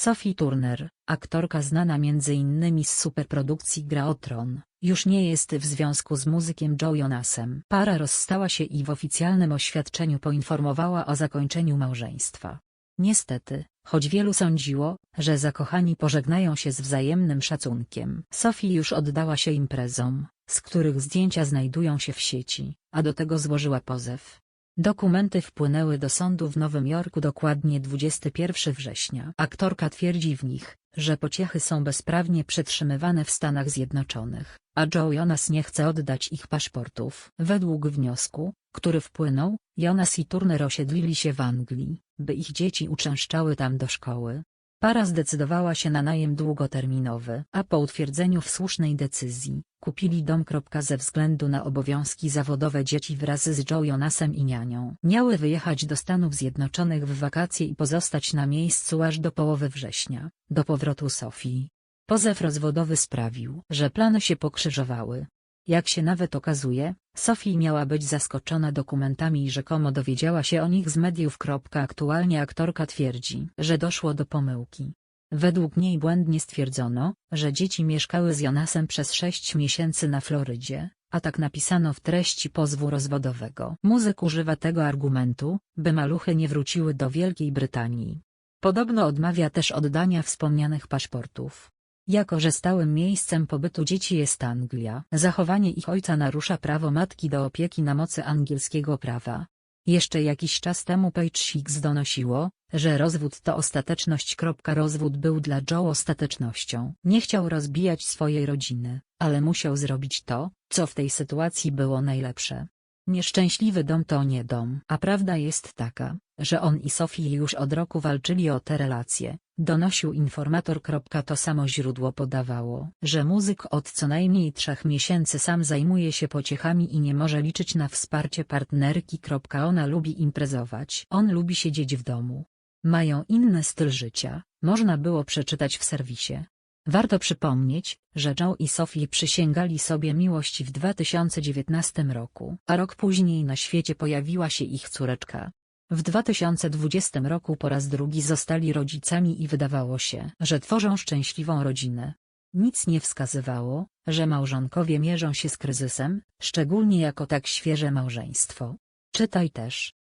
Sophie Turner, aktorka znana m.in. z superprodukcji Gra o Tron, już nie jest w związku z muzykiem Joe Jonasem. Para rozstała się i w oficjalnym oświadczeniu poinformowała o zakończeniu małżeństwa. Niestety, choć wielu sądziło, że zakochani pożegnają się z wzajemnym szacunkiem. Sophie już oddała się imprezom, z których zdjęcia znajdują się w sieci, a do tego złożyła pozew. Dokumenty wpłynęły do sądu w Nowym Jorku dokładnie 21 września. Aktorka twierdzi w nich, że pociechy są bezprawnie przetrzymywane w Stanach Zjednoczonych, a Joe Jonas nie chce oddać ich paszportów. Według wniosku, który wpłynął, Jonas i Turner osiedlili się w Anglii, by ich dzieci uczęszczały tam do szkoły. Para zdecydowała się na najem długoterminowy, a po utwierdzeniu w słusznej decyzji, kupili dom. Ze względu na obowiązki zawodowe dzieci wraz z Joe Jonasem i nianią miały wyjechać do Stanów Zjednoczonych w wakacje i pozostać na miejscu aż do połowy września, do powrotu Sofii. Pozew rozwodowy sprawił, że plany się pokrzyżowały. Jak się nawet okazuje, Sophie miała być zaskoczona dokumentami i rzekomo dowiedziała się o nich z mediów. Aktualnie aktorka twierdzi, że doszło do pomyłki. Według niej błędnie stwierdzono, że dzieci mieszkały z Jonasem przez sześć miesięcy na Florydzie, a tak napisano w treści pozwu rozwodowego. Muzyk używa tego argumentu, by maluchy nie wróciły do Wielkiej Brytanii. Podobno odmawia też oddania wspomnianych paszportów. Jako że stałym miejscem pobytu dzieci jest Anglia, zachowanie ich ojca narusza prawo matki do opieki na mocy angielskiego prawa. Jeszcze jakiś czas temu Page Six donosiło, że rozwód to ostateczność. Rozwód był dla Joe ostatecznością. Nie chciał rozbijać swojej rodziny, ale musiał zrobić to, co w tej sytuacji było najlepsze. Nieszczęśliwy dom to nie dom. A prawda jest taka, że on i Sophie już od roku walczyli o te relacje, donosił informator. To samo źródło podawało, że muzyk od co najmniej trzech miesięcy sam zajmuje się pociechami i nie może liczyć na wsparcie partnerki. Ona lubi imprezować. On lubi siedzieć w domu. Mają inny styl życia, można było przeczytać w serwisie. Warto przypomnieć, że Joe i Sophie przysięgali sobie miłość w 2019 roku, a rok później na świecie pojawiła się ich córeczka. W 2020 roku po raz drugi zostali rodzicami i wydawało się, że tworzą szczęśliwą rodzinę. Nic nie wskazywało, że małżonkowie mierzą się z kryzysem, szczególnie jako tak świeże małżeństwo. Czytaj też